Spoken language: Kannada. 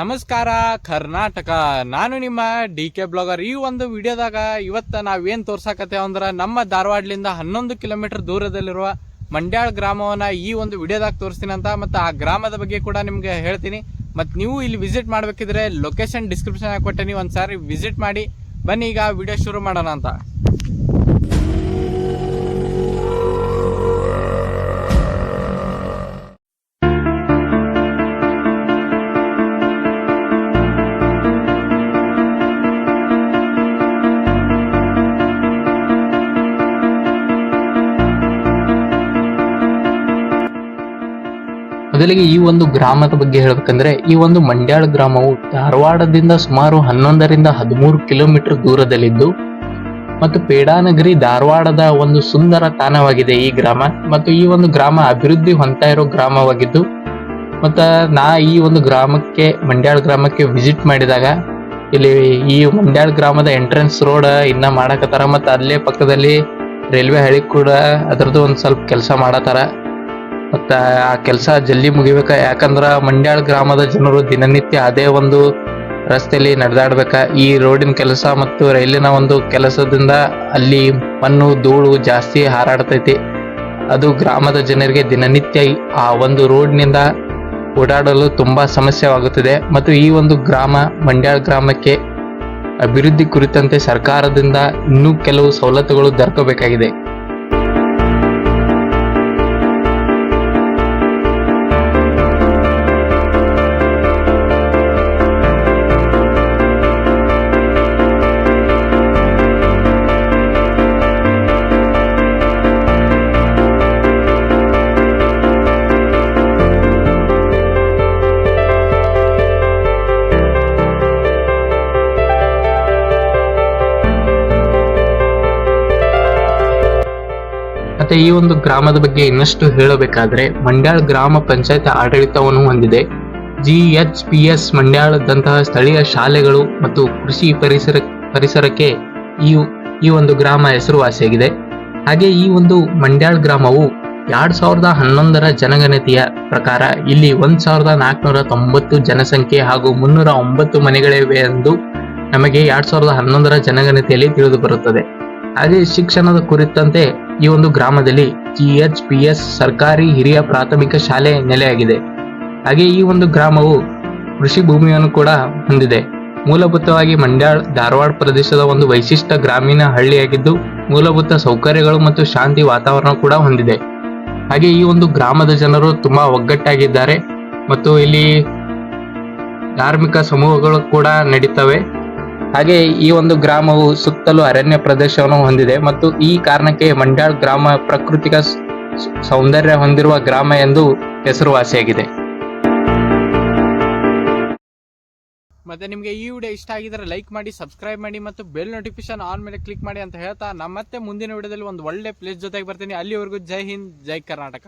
ನಮಸ್ಕಾರ, ಕರ್ನಾಟಕ. ನಾನು ನಿಮ್ಮ ಡಿ ಕೆ ಬ್ಲಾಗರ್. ಈ ಒಂದು ವಿಡಿಯೋದಾಗ ಇವತ್ತು ನಾವೇನು ತೋರ್ಸಾಕತ್ತೇವೆ ಅಂದ್ರೆ ನಮ್ಮ ಧಾರವಾಡಲಿಂದ ಹನ್ನೊಂದು ಕಿಲೋಮೀಟರ್ ದೂರದಲ್ಲಿರುವ ಮಂಡ್ಯಾಳ ಗ್ರಾಮವನ್ನ ಈ ಒಂದು ವಿಡಿಯೋದಾಗ ತೋರಿಸ್ತೀನಿ ಅಂತ ಮತ್ತು ಆ ಗ್ರಾಮದ ಬಗ್ಗೆ ಕೂಡ ನಿಮಗೆ ಹೇಳ್ತೀನಿ. ಮತ್ತು ನೀವು ಇಲ್ಲಿ ವಿಸಿಟ್ ಮಾಡಬೇಕಿದ್ರೆ ಲೊಕೇಶನ್ ಡಿಸ್ಕ್ರಿಪ್ಷನ್ ಕೊಟ್ಟೆ ಒಂದು ಸಾರಿ ವಿಸಿಟ್ ಮಾಡಿ. ಬನ್ನಿ, ಈಗ ವಿಡಿಯೋ ಶುರು ಮಾಡೋಣ ಅಂತ. ಮೊದಲಿಗೆ ಈ ಒಂದು ಗ್ರಾಮದ ಬಗ್ಗೆ ಹೇಳ್ಬೇಕಂದ್ರೆ, ಈ ಒಂದು ಮಂಡ್ಯಾಳ ಗ್ರಾಮವು ಧಾರವಾಡದಿಂದ ಸುಮಾರು ಹನ್ನೊಂದರಿಂದ ಹದಿಮೂರು ಕಿಲೋಮೀಟರ್ ದೂರದಲ್ಲಿದ್ದು, ಮತ್ತು ಪೇಡಾನಗರಿ ಧಾರವಾಡದ ಒಂದು ಸುಂದರ ತಾಣವಾಗಿದೆ ಈ ಗ್ರಾಮ. ಮತ್ತು ಈ ಒಂದು ಗ್ರಾಮ ಅಭಿವೃದ್ಧಿ ಹೊಂದ್ತಾ ಇರೋ ಗ್ರಾಮವಾಗಿದ್ದು, ಮತ್ತು ನಾ ಈ ಒಂದು ಗ್ರಾಮಕ್ಕೆ, ಮಂಡ್ಯಾಳ ಗ್ರಾಮಕ್ಕೆ ವಿಸಿಟ್ ಮಾಡಿದಾಗ, ಇಲ್ಲಿ ಈ ಮಂಡ್ಯಾಳ ಗ್ರಾಮದ ಎಂಟ್ರೆನ್ಸ್ ರೋಡ್ ಇನ್ನ ಮಾಡಕತ್ತಾರ, ಮತ್ತು ಅಲ್ಲೇ ಪಕ್ಕದಲ್ಲಿ ರೈಲ್ವೆ ಹಳಿ ಕೂಡ ಅದರದ್ದು ಒಂದು ಸ್ವಲ್ಪ ಕೆಲಸ ಮಾಡತಾರ ಮತ್ತ ಆ ಕೆಲಸ ಜಲ್ದಿ ಮುಗಿಬೇಕ. ಯಾಕಂದ್ರ ಮಂಡ್ಯಾಳ ಗ್ರಾಮದ ಜನರು ದಿನನಿತ್ಯ ಅದೇ ಒಂದು ರಸ್ತೆಯಲ್ಲಿ ನಡೆದಾಡ್ಬೇಕ. ಈ ರೋಡಿನ ಕೆಲಸ ಮತ್ತು ರೈಲಿನ ಒಂದು ಕೆಲಸದಿಂದ ಅಲ್ಲಿ ಮಣ್ಣು, ಧೂಳು ಜಾಸ್ತಿ ಹಾರಾಡ್ತೈತಿ. ಅದು ಗ್ರಾಮದ ಜನರಿಗೆ ದಿನನಿತ್ಯ ಆ ಒಂದು ರೋಡ್ನಿಂದ ಓಡಾಡಲು ತುಂಬ ಸಮಸ್ಯೆವಾಗುತ್ತಿದೆ. ಮತ್ತು ಈ ಒಂದು ಗ್ರಾಮ ಮಂಡ್ಯಾಳ ಗ್ರಾಮಕ್ಕೆ ಅಭಿವೃದ್ಧಿ ಕುರಿತಂತೆ ಸರ್ಕಾರದಿಂದ ಇನ್ನೂ ಕೆಲವು ಸವಲತ್ತುಗಳು ದೊರಕಬೇಕಾಗಿದೆ. ಮತ್ತೆ ಈ ಒಂದು ಗ್ರಾಮದ ಬಗ್ಗೆ ಇನ್ನಷ್ಟು ಹೇಳಬೇಕಾದ್ರೆ ಮಂಡ್ಯಾಳ ಗ್ರಾಮ ಪಂಚಾಯತ್ ಆಡಳಿತವನ್ನು ಹೊಂದಿದೆ. ಜಿ ಎಚ್ ಪಿ ಎಸ್ ಮಂಡ್ಯಾಳದಂತಹ ಸ್ಥಳೀಯ ಶಾಲೆಗಳು ಮತ್ತು ಕೃಷಿ ಪರಿಸರ, ಪರಿಸರಕ್ಕೆ ಈ ಈ ಒಂದು ಗ್ರಾಮ ಹೆಸರುವಾಸಿಯಾಗಿದೆ. ಹಾಗೆ ಈ ಒಂದು ಮಂಡ್ಯಾಳ ಗ್ರಾಮವು ಎರಡ್ ಸಾವಿರದ ಹನ್ನೊಂದರ ಜನಗಣತಿಯ ಪ್ರಕಾರ ಇಲ್ಲಿ ಒಂದ್ ಸಾವಿರದ ನಾಲ್ಕುನೂರ ತೊಂಬತ್ತು ಜನಸಂಖ್ಯೆ ಹಾಗೂ ಮುನ್ನೂರ ಒಂಬತ್ತು ಮನೆಗಳಿವೆ ಎಂದು ನಮಗೆ ಎರಡ್ ಸಾವಿರದ ಹನ್ನೊಂದರ ಜನಗಣತಿಯಲ್ಲಿ ತಿಳಿದು ಬರುತ್ತದೆ. ಹಾಗೆ ಶಿಕ್ಷಣದ ಕುರಿತಂತೆ ಈ ಒಂದು ಗ್ರಾಮದಲ್ಲಿ ಜಿ ಎಚ್ ಪಿ ಎಸ್ ಸರ್ಕಾರಿ ಹಿರಿಯ ಪ್ರಾಥಮಿಕ ಶಾಲೆ ನೆಲೆಯಾಗಿದೆ. ಹಾಗೆ ಈ ಒಂದು ಗ್ರಾಮವು ಕೃಷಿ ಭೂಮಿಯನ್ನು ಕೂಡ ಹೊಂದಿದೆ. ಮೂಲಭೂತವಾಗಿ ಮಂಡ್ಯ, ಧಾರವಾಡ ಪ್ರದೇಶದ ಒಂದು ವೈಶಿಷ್ಟ ಗ್ರಾಮೀಣ ಹಳ್ಳಿಯಾಗಿದ್ದು, ಮೂಲಭೂತ ಸೌಕರ್ಯಗಳು ಮತ್ತು ಶಾಂತಿ ವಾತಾವರಣ ಕೂಡ ಹೊಂದಿದೆ. ಹಾಗೆ ಈ ಒಂದು ಗ್ರಾಮದ ಜನರು ತುಂಬಾ ಒಗ್ಗಟ್ಟಾಗಿದ್ದಾರೆ ಮತ್ತು ಇಲ್ಲಿ ಧಾರ್ಮಿಕ ಸಮೂಹಗಳು ಕೂಡ ನಡೀತವೆ. ಹಾಗೆ ಈ ಒಂದು ಗ್ರಾಮವು ಸುತ್ತಲೂ ಅರಣ್ಯ ಪ್ರದೇಶವನ್ನು ಹೊಂದಿದೆ ಮತ್ತು ಈ ಕಾರಣಕ್ಕೆ ಮಂಡ್ಯಾಳ್ ಗ್ರಾಮ ಪ್ರಾಕೃತಿಕ ಸೌಂದರ್ಯ ಹೊಂದಿರುವ ಗ್ರಾಮ ಎಂದು ಹೆಸರುವಾಸಿಯಾಗಿದೆ. ಮತ್ತೆ ನಿಮಗೆ ಈ ವಿಡಿಯೋ ಇಷ್ಟ ಆಗಿದ್ರೆ ಲೈಕ್ ಮಾಡಿ, ಸಬ್ಸ್ಕ್ರೈಬ್ ಮಾಡಿ ಮತ್ತು ಬೆಲ್ ನೋಟಿಫಿಕೇಶನ್ ಆನ್ ಮೇಲೆ ಕ್ಲಿಕ್ ಮಾಡಿ ಅಂತ ಹೇಳ್ತಾ ನಮ್ಮ ಮತ್ತೆ ಮುಂದಿನ ವಿಡಿಯೋದಲ್ಲಿ ಒಂದು ಒಳ್ಳೆ ಪ್ಲೇಸ್ ಜೊತೆಗೆ ಬರ್ತೀನಿ. ಅಲ್ಲಿವರೆಗೂ ಜೈ ಹಿಂದ್, ಜೈ ಕರ್ನಾಟಕ.